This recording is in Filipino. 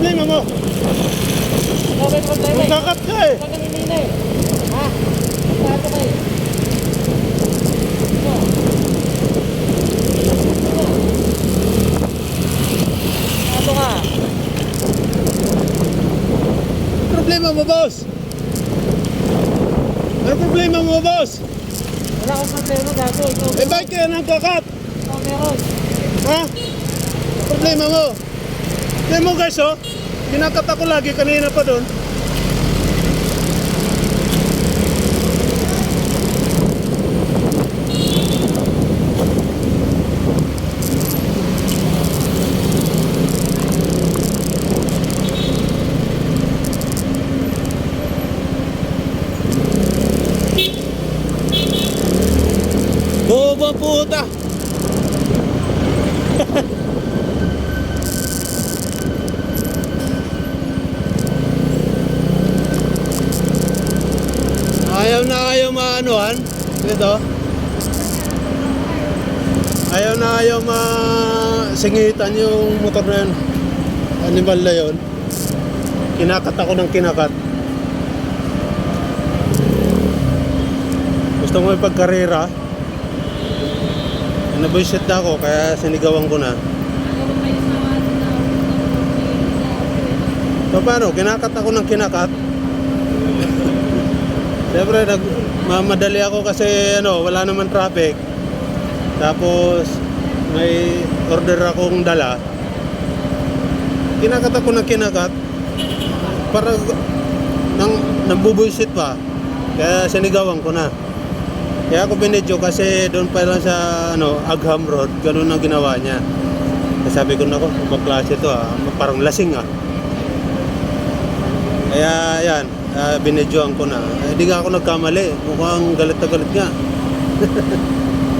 problema mo? Ano may problema? Magkakat ka eh. Huwag kang hinihina eh. Ha? Sato ka eh. Sato ka. Problema mo, boss? Ano problema mo, boss? Wala akong problema, gago. Eh, bakit kaya nang kakat? Ikaw meron. Ha? Problema mo? Tingnan mo guys, oh. Kinakat ako lagi kanina pa doon. Boba puta! Ayaw na ayaw maanuhan. Ito. Ayaw na ayaw masingitan yung motor na yun. Animal na yun. Kinakat ako ng kinakat. Gusto mo ipagkarera. Nabuisit na ako kaya sinigawan ko na. So paano? Kinakat ako ng kinakat. Siyempre, nag, mamadali ako kasi ano, wala naman traffic. Tapos, may order akong dala. Kinakat ako ng kinakat. Para nang nambubuisit pa. Kaya sinigawan ko na. Kaya ako binidyo kasi doon pa lang sa ano, Agham Road, ganun ang ginawa niya. Sabi ko nako, ibang klase to ah, parang lasing ah. Kaya yan, uh, binidyoan ko na. Eh, Hindi nga ako nagkamali. Mukhang galit na galit nga.